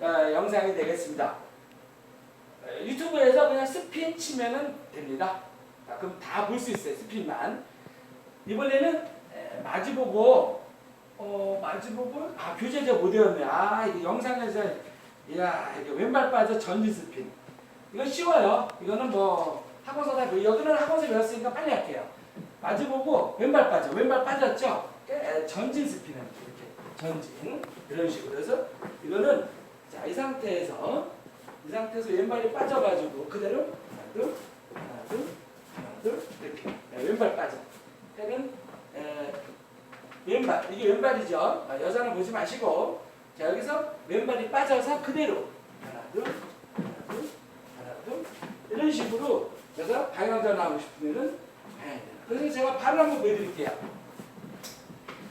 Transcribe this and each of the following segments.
어, 영상이 되겠습니다. 어, 유튜브에서 그냥 스핀 치면은 됩니다. 자, 그럼 다 볼 수 있어요. 스핀만. 이번에는 에, 마주보고 어, 마주보고 아 교재 제가 못 외웠네. 아 이게 영상에서 야 이게 왼발 빠져 전진 스핀. 이건 쉬워요. 이거는 뭐 학원서 다 여기는 학원서 배웠으니까 빨리 할게요. 마주보고 왼발 빠져. 왼발 빠졌죠? 에, 전진 스핀은 이렇게 전진 이런 식으로 해서 이거는 자 이 상태에서 이 상태에서 왼발이 빠져가지고 그대로 하나 둘 하나 둘 하나 둘 이렇게. 네, 왼발 빠져. 때는 에, 왼발 이게 왼발이죠. 아, 여자는 보지 마시고. 자 여기서 왼발이 빠져서 그대로. 하나 둘 하나 둘 하나 둘. 이런 식으로 제가 방향전 하고 싶으면은. 그래서 제가 발을 한번 보여드릴게요.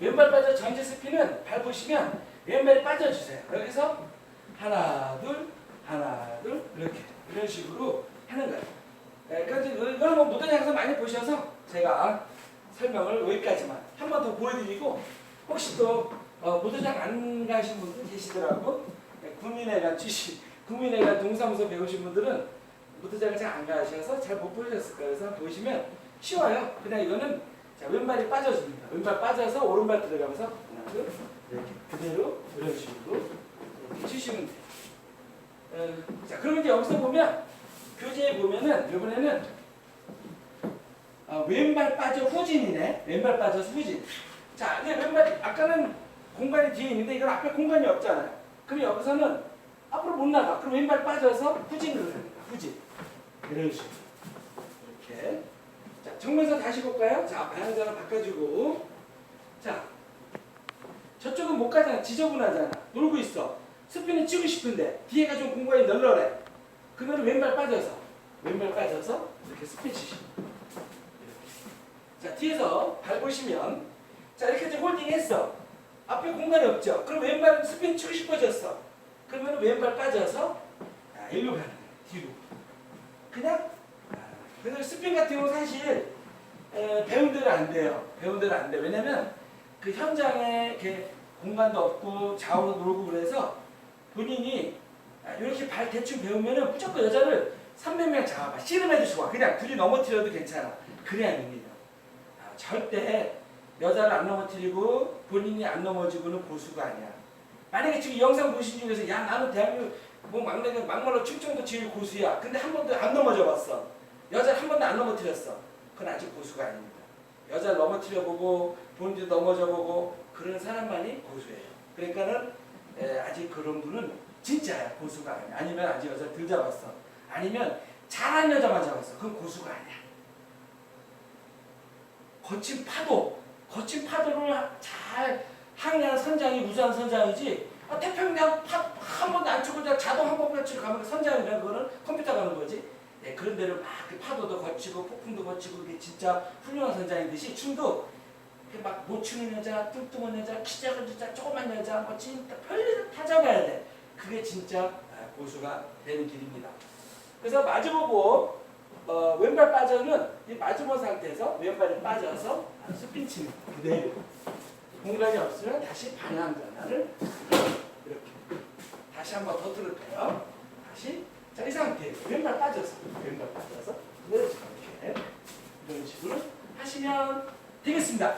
왼발 빠져 전지 스피는 발 보시면 왼발이 빠져주세요. 여기서 하나 둘 하나 둘 이렇게 이런 식으로 하는 거예요. 네, 그러니까 이제 이거는 뭐 장에서 많이 보셔서 제가 설명을 여기까지만 한 번 더 보여드리고 혹시 또 어, 무대장 안 가신 분들 계시더라고 네, 국민회관 출신 국민회관 동사무소 배우신 분들은 무대장을 잘 안 가셔서 잘 못 보셨을 거예요. 그래서 보시면 쉬워요. 그냥 이거는 자, 왼발이 빠져줍니다. 왼발 빠져서 오른발 들어가면서 하나 둘 이렇게 그대로 이런 식으로 치시면 돼요. 어, 자 그러면 이제 여기서 보면 교재에 보면은 이번에는 어, 왼발 빠져 후진이네. 왼발 빠져서 후진. 자 근데 왼발이 아까는 공간이 뒤에 있는데 이건 앞에 공간이 없잖아요. 그럼 여기서는 앞으로 못 나가. 그럼 왼발 빠져서 후진을 합니다. 후진. 이런 식으로 이렇게. 자, 정면서 다시 볼까요? 자, 방향전을 바꿔주고. 자, 저쪽은 못 가잖아. 지저분하잖아. 놀고 있어. 스피는 치고 싶은데 뒤에가 좀 공간이 널널해. 그러면 왼발 빠져서 왼발 빠져서 이렇게 치시고. 이렇게. 자, 뒤에서 발 보시면 자, 이렇게 이제 홀딩했어. 앞에 공간이 없죠. 그럼 왼발 스핀 치고 싶어졌어. 그러면 왼발 빠져서 아, 일로 가는 거야. 뒤로. 그냥 그래서 스핀 같은 경우 사실 에, 배운 대로 안 돼요. 배운 대로 안 돼. 왜냐면 그 현장에 이렇게 공간도 없고 좌우로 놀고 그래서 본인이 아, 이렇게 발 대충 배우면은 무조건 여자를 300명 잡아봐. 씨름해도 좋아. 그냥 둘이 넘어뜨려도 괜찮아. 그래야 됩니다. 아, 절대 여자를 안 넘어뜨리고 본인이 안 넘어지고는 고수가 아니야. 만약에 지금 이 영상 보신 중에서 야 나는 대한민국 뭐 막내가 막말로 충청도 제일 고수야. 근데 한 번도 안 넘어져 봤어. 여자를 한 번도 안 넘어뜨렸어. 그건 아직 고수가 아닙니다. 여자를 넘어뜨려 보고 본인도 넘어져 보고 그런 사람만이 고수예요. 그러니까는 에, 아직 그런 분은 진짜야 고수가 아니야. 아니면 아직 여자 덜 잡았어. 아니면 잘한 여자만 잡았어. 그건 고수가 아니야. 거친 파도, 거친 파도를 잘 항해한 선장이 우수한 선장이지. 아, 태평양 파, 한 번도 안 치고 자동 항공 같이 가면 선장이라는 거는 컴퓨터 가는 거지. 네, 그런 데를 막그 파도도 거치고 폭풍도 거치고 그게 진짜 훌륭한 선장이듯이 춤도 막못 추는 여자, 뚱뚱한 여자, 키 작은 여자, 조그만 여자, 뭐 진짜 다 잡아야 돼. 그게 진짜 아, 고수가 되는 길입니다. 그래서 마주보고 어, 왼발 빠져는 이 마주보 상태에서 왼발이 빠져서 아, 스핀 치는 그대로 공간이 없으면 다시 방향 전환을 이렇게 다시 한 번 더 들을까요? 다시 자, 이 상태에서 왼발 빠져서 왼발 빠져서 이렇게 이런 식으로 하시면 되겠습니다.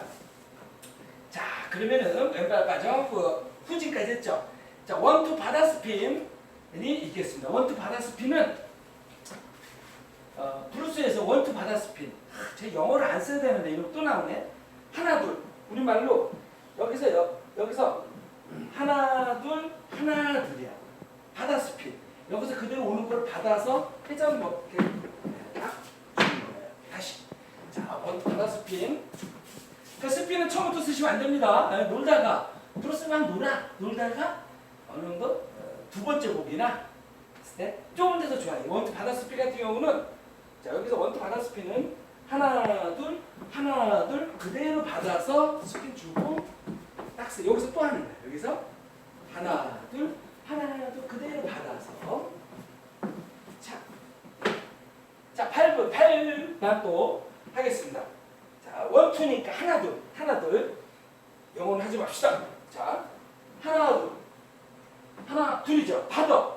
자, 그러면은 왼발 빠져 그 후진까지 했죠. 자, 원투 바다 스핀이 있겠습니다. 원투 바다 스핀은 어, 브루스에서 원투 바다 스핀. 하, 제 영어를 안 써야 되는데 이거 또 나오네. 하나 둘 우리말로 여기서 여, 여기서 하나 둘 하나 둘이야. 바다 스핀. 여기서 그대로 오는 걸 받아서 회전 뭐 이렇게 거예요. 다시. 자, 원투 바다 스핀. 그 스핀은 처음부터 쓰시면 안 됩니다. 아, 놀다가 브루스만 놀아 놀다가 어느 정도 어, 두 번째 곡이나 때 조금 돼서 좋아요. 원투 바다 스핀 같은 경우는 자 여기서 원투 바다 스핀은 하나 둘 하나 둘 그대로 받아서 스핀 주고 딱 쓰. 여기서 또 하는 거예요. 여기서 하나 둘 하나 둘 그대로 받아서 자, 자 8분 8만 또 하겠습니다. 자 원투니까 하나 둘 하나 둘 영어는 하지 맙시다. 자 하나 둘 하나, 둘이죠. 받아.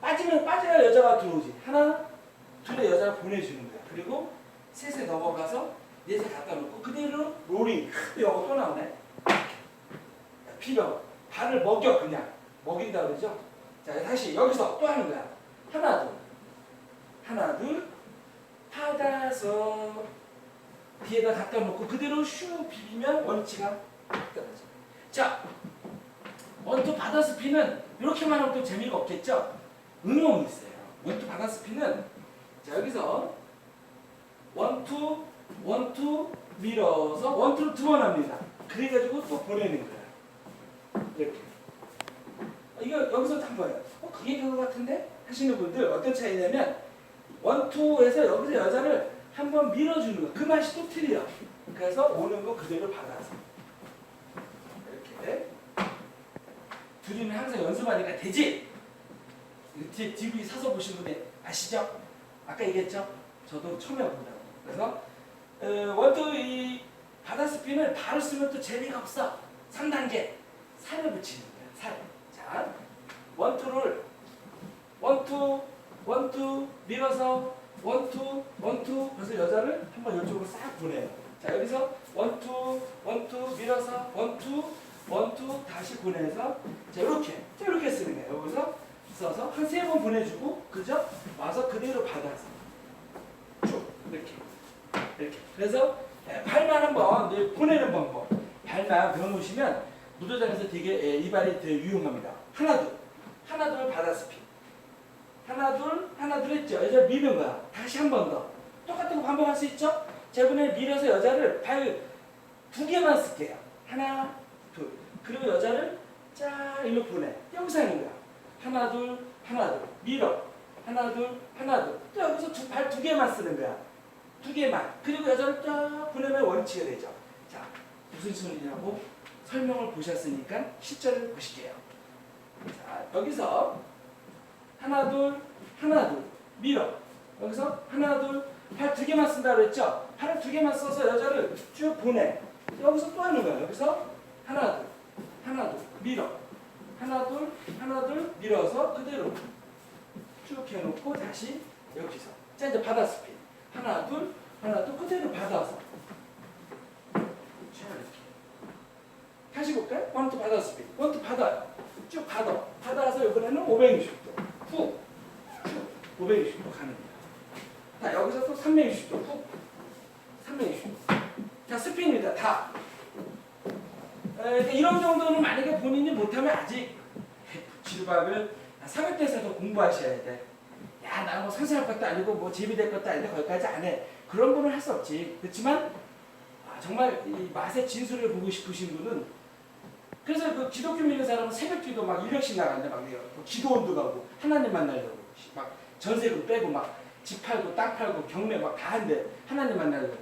빠지면 빠져야 여자가 들어오지. 하나, 둘에 여자가 보내주는 거야. 그리고 셋에 넘어가서 넷에 갖다 놓고 그대로 로링. 이거 또 나오네. 필요. 발을 먹여 그냥. 먹인다 그러죠. 자 다시 여기서 또 하는 거야. 하나, 둘. 하나, 둘. 받아서 뒤에다 갖다 놓고 그대로 슈 비비면 원치가 떨어져. 자, 원투 받아스피는 이렇게만 하면 또 재미가 없겠죠? 응용이 있어요. 원투 받아스피는 자 여기서 원투 원투 밀어서 원투를 두 번 합니다. 그래가지고 또 보내는 거야. 이렇게. 이거 여기서 한 거예요. 어, 그게 그거 같은데? 하시는 분들 어떤 차이냐면 원투에서 여기서 여자를 한번 밀어주는 거. 그 맛이 또 틀려. 그래서 오는 거 그대로 받아서 이렇게 둘이는 항상 연습하니까 되지. 뒤에 DVD 사서 보신 분이 아시죠? 아까 얘기했죠? 저도 처음에 본다고. 그래서 어, 원투 이 바다 스핀을 바로 쓰면 또 재미가 없어. 3단계 살을 붙이는 거야. 살. 자, 원투를 원투 원투 밀어서 원투 원투 그래서 여자를 한번 이쪽으로 싹 보내요. 자 여기서 원투 원투 밀어서 원투 원투 다시 보내서 자 이렇게. 자 이렇게 쓰는 거예요. 여기서 써서 한 세 번 보내주고 그죠? 와서 그대로 받아서. 쭉. 이렇게. 이렇게. 그래서 예, 발만 한번 늘 보내는 방법. 발만 배워놓으시면 무도장에서 되게 예, 이 발이 되게 유용합니다. 하나 둘. 하나 둘 받아스피 하나 둘 하나 둘 했죠? 여자 미는 거야. 다시 한 번 더. 똑같은 거 반복할 수 있죠? 자 이번에 밀어서 여자를 발 두 개만 쓸게요. 하나 둘. 그리고 여자를 자 일로 보내. 여기서 하는 거야. 하나 둘 하나 둘. 밀어. 하나 둘 하나 둘 또 여기서 발두 개만 쓰는 거야. 두 개만. 그리고 여자를 쫙 보내면 원치가 되죠. 자 무슨 소리냐고 설명을 보셨으니까 실전을 보실게요. 자 여기서 하나 둘 하나 둘. 밀어. 여기서 하나 둘. 발두 개만 쓴다 그랬죠? 팔을 두 개만 써서 여자를 쭉 보내. 여기서 또 하는 거야 여기서 하나 둘. 하나 둘. 밀어. 하나 둘. 하나 둘. 밀어서 그대로 쭉 해놓고 다시 여기서. 자 이제 바다 스핀 하나 둘. 하나 둘. 그대로 받아서. 다시 볼까요? 원투 바다 스핀 원투 받아요. 쭉 받아. 받아서 이번에는 560도 훅 560도 가는 거야 자 여기서 또 360도 훅 360도 자 스핀입니다 다 에, 그러니까 이런 정도는 만약에 본인이 못하면 아직 지루박을 300대에서도 공부하셔야 돼. 야, 나뭐 선생할 것도 아니고 뭐 재미될 것도 아닌데 거기까지 안 해. 그런 분은 할 수 없지. 그렇지만 아, 정말 이 맛의 진수를 보고 싶으신 분은 그래서 그 기독교 믿는 사람은 새벽 기도 막 1년씩 나간대 막. 뭐 기도원도 가고 하나님 만나려고 막 전세금 빼고 막 집 팔고 땅 팔고 경매 막 다 한대 하나님 만나려고.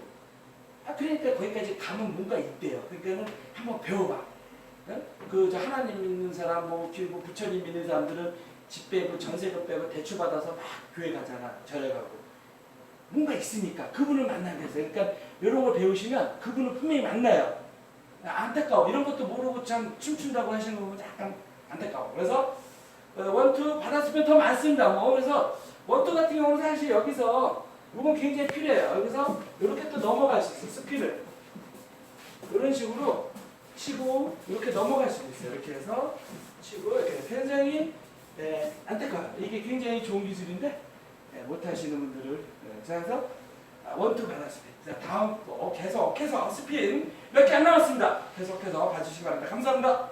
아 그러니까 거기까지 가면 뭔가 있대요. 그러니까는 한번 배워봐. 그저 하나님 믿는 사람 뭐 그리고 부처님 믿는 사람들은 집 빼고 전세금 빼고 대출 받아서 막 교회 가잖아 절에 가고 뭔가 있으니까 그분을 만나게 돼서 그러니까 이런 걸 배우시면 그분을 분명히 만나요 안타까워. 이런 것도 모르고 참 춤춘다고 하시는 거 보면 약간 안타까워. 그래서 어, 원투 받았으면 더 많습니다. 뭐 그래서 원투 같은 경우는 사실 여기서 이건 굉장히 필요해요. 여기서 이렇게 또 넘어갈 수 있어 스피를. 이런 식으로 치고 이렇게 넘어갈 수도 있어요. 이렇게 해서 치고 이렇게 굉장히 네, 안타까워요. 이게 굉장히 좋은 기술인데 네, 못하시는 분들을 네, 자 아, 원투. 자 다음 또 계속 계속 스핀 몇개 안 남았습니다. 계속해서 봐주시기 바랍니다. 감사합니다.